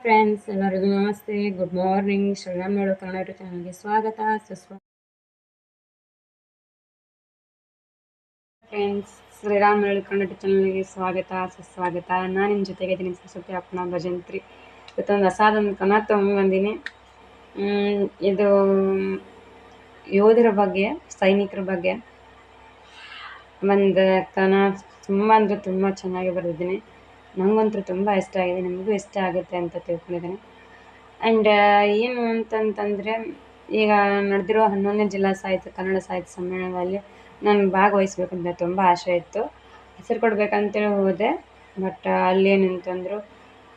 Friends ಎಲ್ಲರಿಗೂ ನಮಸ್ತೆ. Good morning Shriram ನೋಡು ಕನ್ನಡ ಚಾನಲ್ಗೆ ಸ್ವಾಗತ. ಸುಸ್ವಾಗತ ಫ್ರೆಂಡ್ಸ್ ಶ್ರೀರಾಮ್ ನೋಡು ಕನ್ನಡ ಚಾನಲ್ಗೆ ಸ್ವಾಗತ. ಸುಸ್ವಾಗತ. ನಾನು ನಿಮ್ಮ ಜೊತೆಗೆ ಇದ್ದೀನಿ ಸರಸ್ವತಿ ಅಪ್ಪನ ಭಜಂತ್ರಿ. ಇವತ್ತೊಂದು ಹೊಸಾದೊಂದು ಕನ ತೊಗೊಂಬಂದಿನಿ ಮ್, ಇದು ಯೋಧರ ಬಗ್ಗೆ ಸೈನಿಕರ ಬಗ್ಗೆ. ಒಂದು ಕನ ತುಂಬ ಅಂದರೆ ತುಂಬ ಚೆನ್ನಾಗಿ ಬರೆದಿದ್ದೀನಿ. ನನಗಂತೂ ತುಂಬ ಇಷ್ಟ ಆಗಿದೆ, ನಿಮಗೂ ಇಷ್ಟ ಆಗುತ್ತೆ ಅಂತ ತಿಳ್ಕೊಂಡಿದ್ದೀನಿ. ಆ್ಯಂಡ್ ಏನು ಅಂತಂತಂದರೆ, ಈಗ ನಡೆದಿರೋ ಹನ್ನೊಂದನೇ ಜಿಲ್ಲಾ ಸಾಹಿತ್ಯ, ಕನ್ನಡ ಸಾಹಿತ್ಯ ಸಮ್ಮೇಳನದಲ್ಲಿ ನಾನು ಭಾಗವಹಿಸ್ಬೇಕಂತ ತುಂಬ ಆಸೆ ಇತ್ತು. ಹೆಸರು ಕೊಡಬೇಕಂತೇಳಿ ಹೋದೆ ಬಟ್ ಅಲ್ಲೇನಂತಂದರು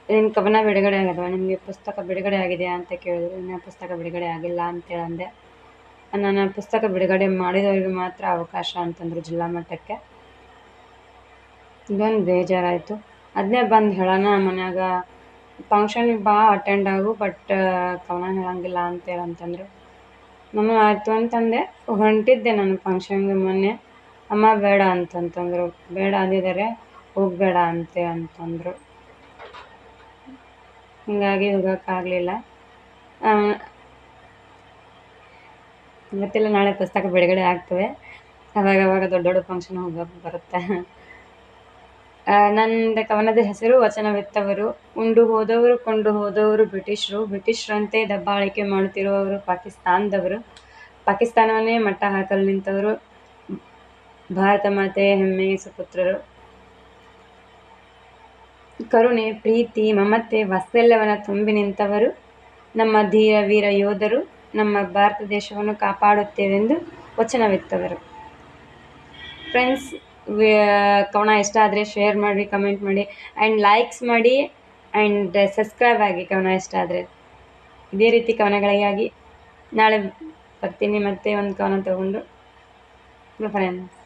ನಿನ್ನ ಕವನ ಬಿಡುಗಡೆ ಆಗದವ? ನಿಮಗೆ ಪುಸ್ತಕ ಬಿಡುಗಡೆ ಆಗಿದೆಯಾ ಅಂತ ಕೇಳಿದ್ರು. ಇನ್ನೂ ಪುಸ್ತಕ ಬಿಡುಗಡೆ ಆಗಿಲ್ಲ ಅಂತೇಳಿ ಅಂದೆ ನನ್ನ ಪುಸ್ತಕ ಬಿಡುಗಡೆ ಮಾಡಿದವರಿಗೆ ಮಾತ್ರ ಅವಕಾಶ ಅಂತಂದರು ಜಿಲ್ಲಾ ಮಟ್ಟಕ್ಕೆ. ಇದೊಂದು ಬೇಜಾರಾಯಿತು. ಅದನ್ನೇ ಬಂದು ಹೇಳೋಣ ಮನ್ಯಾಗ. ಫಂಕ್ಷನಿಗೆ ಬಾ ಅಟೆಂಡ್ ಆಗು ಬಟ್ ಕವನ ಹೇಳಂಗಿಲ್ಲ ಅಂತೇಳಿ ಅಂತಂದರು ನಾನು ಆಯಿತು ಅಂತಂದೆ. ಹೊಂಟಿದ್ದೆ ನಾನು ಫಂಕ್ಷನ್ಗೆ ಮೊನ್ನೆ. ಅಮ್ಮ ಬೇಡ ಅಂತಂತಂದರು. ಬೇಡ ಅಂದಿದ್ದಾರೆ. ಹೋಗಬೇಡ ಅಂತೆ ಅಂತಂದರು. ಹೀಗಾಗಿ ಹೋಗೋಕ್ಕಾಗಲಿಲ್ಲ. ಗೊತ್ತಿಲ್ಲ ನಾಳೆ ಪುಸ್ತಕ ಬಿಡುಗಡೆ ಆಗ್ತವೆ. ಅವಾಗ ಅವಾಗ ದೊಡ್ಡ ದೊಡ್ಡ ಫಂಕ್ಷನ್ ಹೋಗೋಕೆ ಬರುತ್ತೆ. ನಂದು ಕವನದ ಹೆಸರು ವಚನವೆತ್ತವರು ಉಂಡು ಹೋದವರು, ಕೊಂಡು ಹೋದವರು, ಬ್ರಿಟಿಷರು. ಬ್ರಿಟಿಷರಂತೆ ದಬ್ಬಾಳಿಕೆ ಮಾಡುತ್ತಿರುವವರು ಪಾಕಿಸ್ತಾನದವರು. ಪಾಕಿಸ್ತಾನವನ್ನೇ ಮಟ್ಟ ಹಾಕಲು ನಿಂತವರು. ಭಾರತ ಮಾತೆಯ ಹೆಮ್ಮೆಯ ಸುಪುತ್ರರು. ಕರುಣೆ, ಪ್ರೀತಿ, ಮಮತೆ ವಸ್ತೆಲ್ಲವನ ತುಂಬಿ ನಿಂತವರು. ನಮ್ಮ ಧೀರ, ವೀರ ಯೋಧರು. ನಮ್ಮ ಭಾರತ ದೇಶವನ್ನು ಕಾಪಾಡುತ್ತೇವೆಂದು ವಚನವೆತ್ತವರು ಫ್ರೆಂಡ್ಸ್ ಕವನ ಇಷ್ಟ ಆದರೆ ಶೇರ್ ಮಾಡಿ ಕಮೆಂಟ್ ಮಾಡಿ ಆ್ಯಂಡ್ ಲೈಕ್ಸ್ ಮಾಡಿ ಆ್ಯಂಡ್ ಸಬ್ಸ್ಕ್ರೈಬ್ ಆಗಿ ಕವನ ಇಷ್ಟ ಆದರೆ. ಇದೇ ರೀತಿ ಕವನಗಳಿಗಾಗಿ ನಾಳೆ ಬರ್ತೀನಿ ಮತ್ತೆ ಒಂದು ಕವನ ತಗೊಂಡು. ಫ್ರೆಂಡ್ಸ್